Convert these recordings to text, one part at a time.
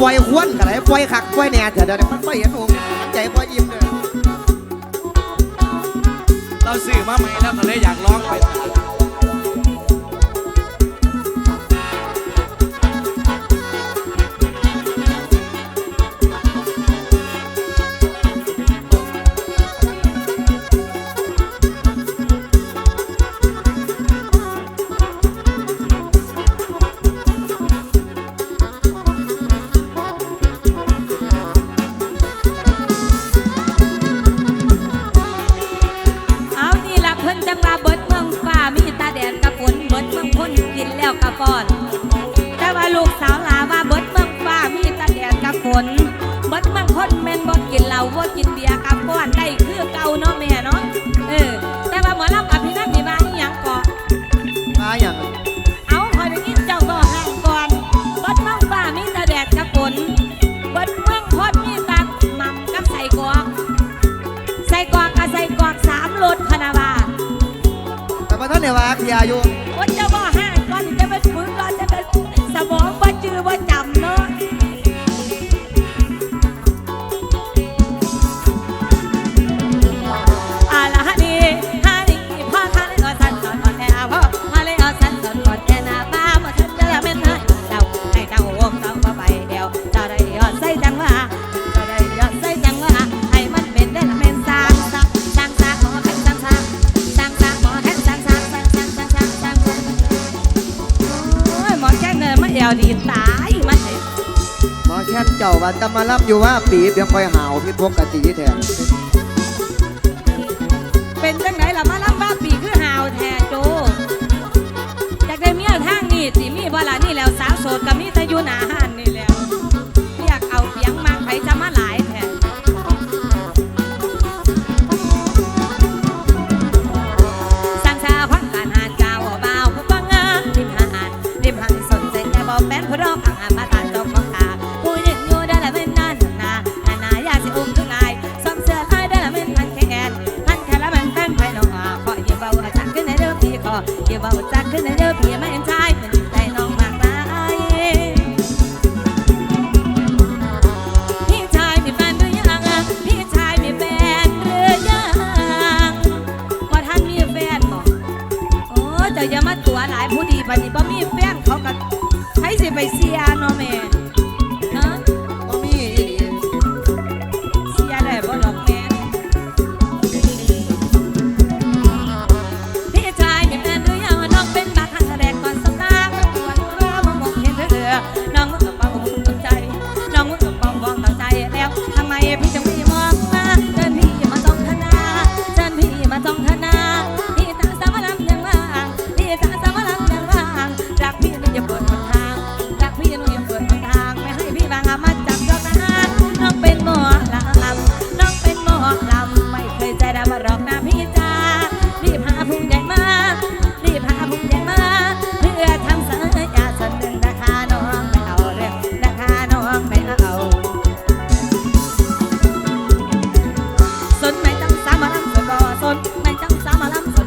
ปล่อยควนกันเลยปล่อยขักปล่อยแหน่เถอะเดี๋ยวมันปล่อยเห็นผมมันใจปล่อยยิ้มเลยเราสื่อมาใหม่แล้วก็เลยอยากร้องไป กินแล้วกับป้อน แต่ว่าลูกสาวลาว่าเบิดเมืองฟ้ามีตาแดดกับฝนเบิดเมืองคนแม่นบ่กินเหล้าบ่กินเบียร์กับป้อนได้คือเก่าเนาะแม่เนาะเออ แต่ว่าหมอลำกับพี่นั่นมีมาอีหยังก่อมาอย่างเอาคอยได้ยินเจ้าบ่ห่างก่อนเบิดเมืองฟ้ามีตาแดดกับฝนเบิดเมืองคนมีตาหม่ำกับใส่กรอกใส่กรอกกับใส่กรอกสามรสพะนาว่าแต่ว่าท่านเนี่ยว่าเคลียร์อยู่ว่าจะบ่ห้างก่อนจะ เป็นฝึกก่อนจะเป็นสมองว่าจือว่าจำเนาะ เงินมาเอวดีตายมาเห็นหมอแค่นเจ้าว่าจะมารับอยู่ว่าปีเพียงคอยหาวพิษปกติแท้เป็นจังไหนล่ะมาลำ แต่บอกแฟนผู้รอกอ่างมาตาจ้าของตาผู้หญิงอยู่ได้ละเม่นนานนานาณาอยากสิอุ้มทุกนายซ้ำเสื้อลายได้ละเม่นพันแขนพันแขนละมันเป็นไปนองอาขออย่าเบาจักขึ้นในเด้อพี่ขออย่าเบาจักขึ้นในเด้อพี่ไม่เห็นจ้า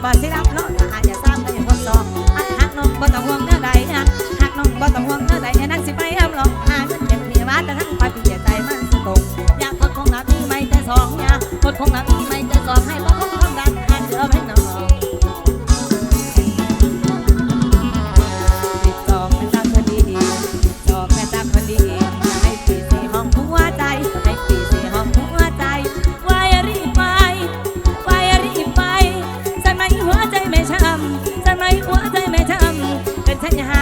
บ่สิรับเนาะถ้าอาจจะสามก็ยังคนสองหักหักน้องบ่ต้องห่วงเนื้อใดหักหักน้องบ่ต้องห่วงเนื้อใดนั่งสิไปอำลอกหาเงินเก็บเมียมาแต่ทั้งไปพี่ใจมันสตรงอยากทดคงหน้าที่ไม่แต่สองเนี่ยทดคงหนัก hết nha ha.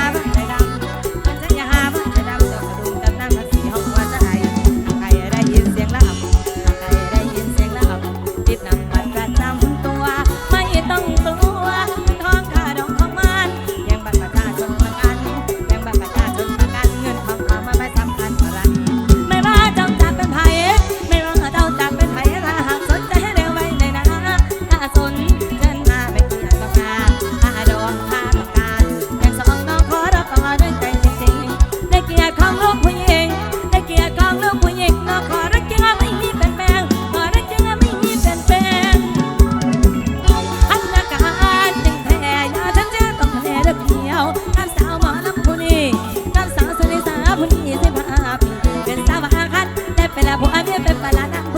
de Pepalana.